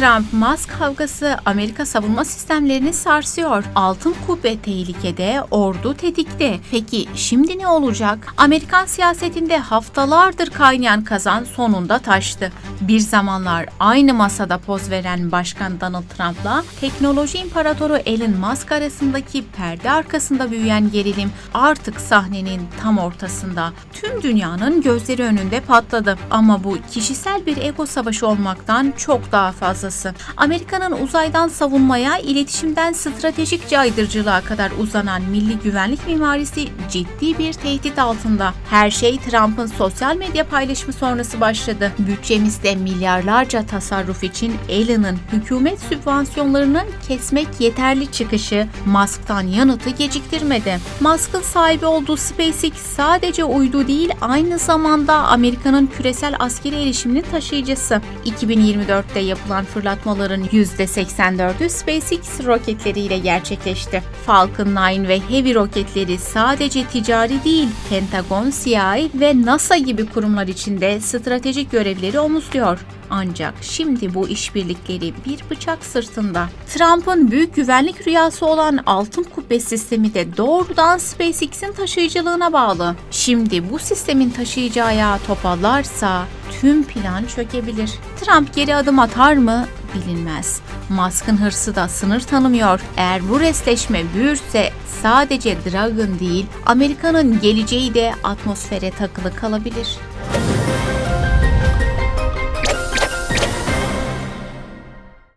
Trump-Musk kavgası Amerika savunma sistemlerini sarsıyor. Altın kubbe tehlikede, ordu tetikte. Peki şimdi ne olacak? Amerikan siyasetinde haftalardır kaynayan kazan sonunda taştı. Bir zamanlar aynı masada poz veren Başkan Donald Trump'la teknoloji imparatoru Elon Musk arasındaki perde arkasında büyüyen gerilim artık sahnenin tam ortasında. Tüm dünyanın gözleri önünde patladı. Ama bu kişisel bir ego savaşı olmaktan çok daha fazlası. Amerika'nın uzaydan savunmaya, iletişimden stratejik caydırıcılığa kadar uzanan milli güvenlik mimarisi ciddi bir tehdit altında. Her şey Trump'ın sosyal medya paylaşımı sonrası başladı. Bütçemizde milyarlarca tasarruf için Elon'ın hükümet sübvansiyonlarını kesmek yeterli çıkışı Musk'tan yanıtı geciktirmedi. Musk'ın sahibi olduğu SpaceX sadece uydu değil aynı zamanda Amerika'nın küresel askeri erişiminin taşıyıcısı. 2024'te yapılan fırlatmaların %84'ü SpaceX roketleriyle gerçekleşti. Falcon 9 ve Heavy roketleri sadece ticari değil, Pentagon, CIA ve NASA gibi kurumlar içinde stratejik görevleri omuzluyor. Ancak şimdi bu işbirlikleri bir bıçak sırtında. Trump'ın büyük güvenlik rüyası olan altın kubbe sistemi de doğrudan SpaceX'in taşıyıcılığına bağlı. Şimdi bu sistemin taşıyıcı ayağı topallarsa tüm plan çökebilir. Trump geri adım atar mı bilinmez. Musk'ın hırsı da sınır tanımıyor. Eğer bu resleşme büyürse sadece Dragon değil, Amerika'nın geleceği de atmosfere takılı kalabilir.